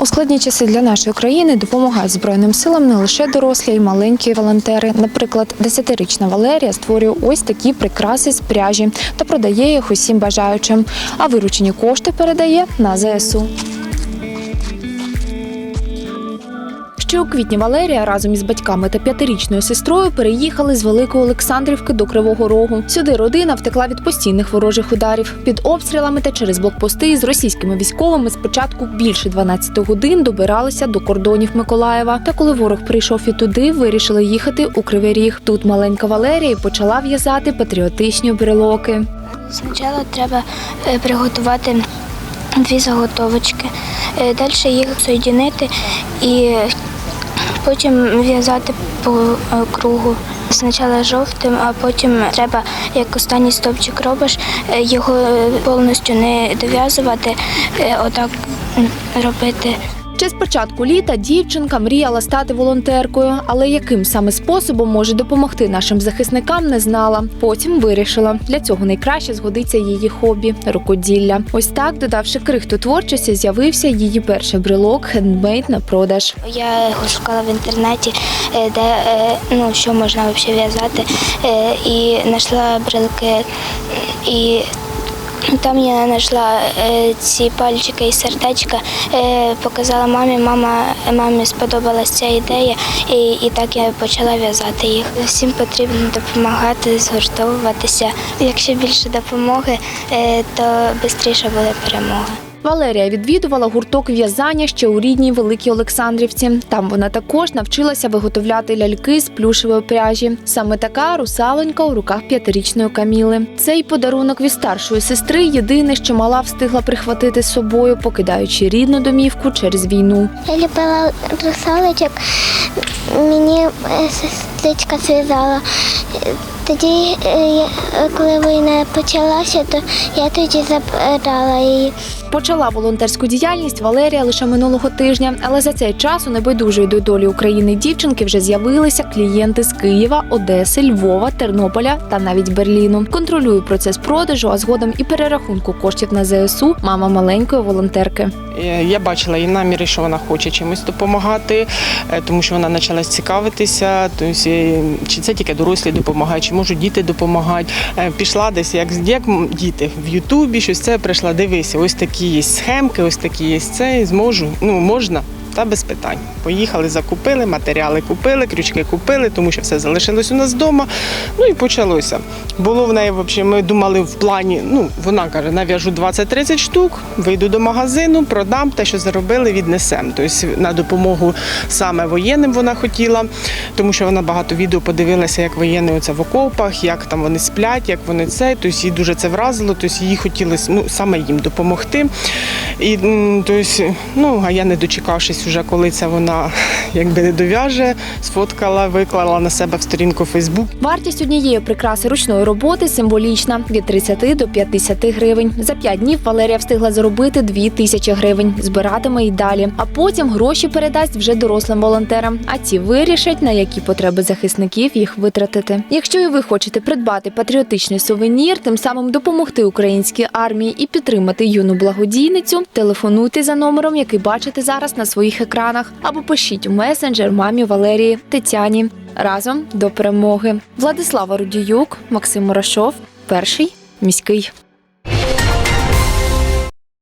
У складні часи для нашої країни допомагають збройним силам не лише дорослі, й маленькі волонтери. Наприклад, 10-річна Валерія створює ось такі прикраси з пряжі та продає їх усім бажаючим. А виручені кошти передає на ЗСУ. Ще у квітні Валерія разом із батьками та п'ятирічною сестрою переїхали з Великої Олександрівки до Кривого Рогу. Сюди родина втекла від постійних ворожих ударів під обстрілами та через блокпости з російськими військовими. Спочатку більше 12 годин добиралися до кордонів Миколаєва. Та коли ворог прийшов і туди, вирішили їхати у Кривий Ріг. Тут маленька Валерія почала в'язати патріотичні брелоки. Спочатку треба е, приготувати дві заготовочки, е, далі їх соєдинити і потім в'язати по е, кругу. Спочатку жовтим, а потім треба, як останній стовпчик робиш, е, його е, повністю не дов'язувати, отак робити. Ще з початку літа дівчинка мріяла стати волонтеркою, але яким саме способом може допомогти нашим захисникам, не знала. Потім вирішила, для цього найкраще згодиться її хобі рукоділля. Ось так, додавши крихту творчості, з'явився її перший брелок хендмейд на продаж. Я шукала в інтернеті, е, де е, ну, що можна взагалі в'язати, е, і знайшла брелки. І там я знайшла е, ці пальчики і сердечка, е, показала мамі. Мама мамі сподобалася ця ідея, і, і так я почала в'язати їх. Всім потрібно допомагати, згуртовуватися. Якщо більше допомоги, е, то швидше буде перемога. Валерія відвідувала гурток в'язання ще у рідній Великій Олександрівці. Там вона також навчилася виготовляти ляльки з плюшевої пряжі. Саме така русалонька у руках п'ятирічної Каміли. Цей подарунок від старшої сестри єдине, що мала встигла прихватити з собою, покидаючи рідну домівку через війну. Я любила русалочок, мені е, сестричка зв'язала. Е, Тоді, е, коли війна почалася, то я тоді забрала її. Почала волонтерську діяльність Валерія лише минулого тижня, але за цей час у небайдужої до долі України дівчинки вже з'явилися клієнти з Києва, Одеси, Львова, Тернополя та навіть Берліну. Контролює процес продажу, а згодом і перерахунку коштів на ЗСУ мама маленької волонтерки. Е, Я бачила її наміри, що вона хоче чимось допомагати, е, тому що вона почала цікавитися. Тобто, е, чи це тільки дорослі допомагають, чи можуть діти допомагати. Пішла десь, як, як діти в Ютубі, щось це прийшла. Дивися, ось такі є схемки, ось такі є це. Зможу. Ну можна. Та без питань. Поїхали, закупили, матеріали купили, крючки купили, тому що все залишилось у нас вдома. Ну і почалося. Було в неї, взагалі, ми думали в плані, ну, вона каже, нав'яжу 20-30 штук, вийду до магазину, продам те, що заробили, віднесемо. Тобто на допомогу саме воєнним вона хотіла, тому що вона багато відео подивилася, як воєнні оце в окопах, як там вони сплять, як вони це. Тобто їй дуже це вразило, тобто їй хотілося ну, саме їм допомогти. І, м, тобто, ну, а я не дочекавшись вже, коли це вона якби не дов'яже, сфоткала, виклала на себе в сторінку Фейсбук. Вартість однієї прикраси ручної роботи символічна від 30 до 50 гривень. За 5 днів Валерія встигла заробити 2 тисячі гривень. Збиратиме і далі. А потім гроші передасть вже дорослим волонтерам. А ці вирішать, на які потреби захисників їх витратити. Якщо і ви хочете придбати патріотичний сувенір, тим самим допомогти українській армії і підтримати юну благодійницю, телефонуйте за номером, який бачите зараз на своїх екранах, або пишіть у месенджер мамі Валерії Тетяні. Разом до перемоги. Владислава Рудіюк, Максим Мурашов, перший міський.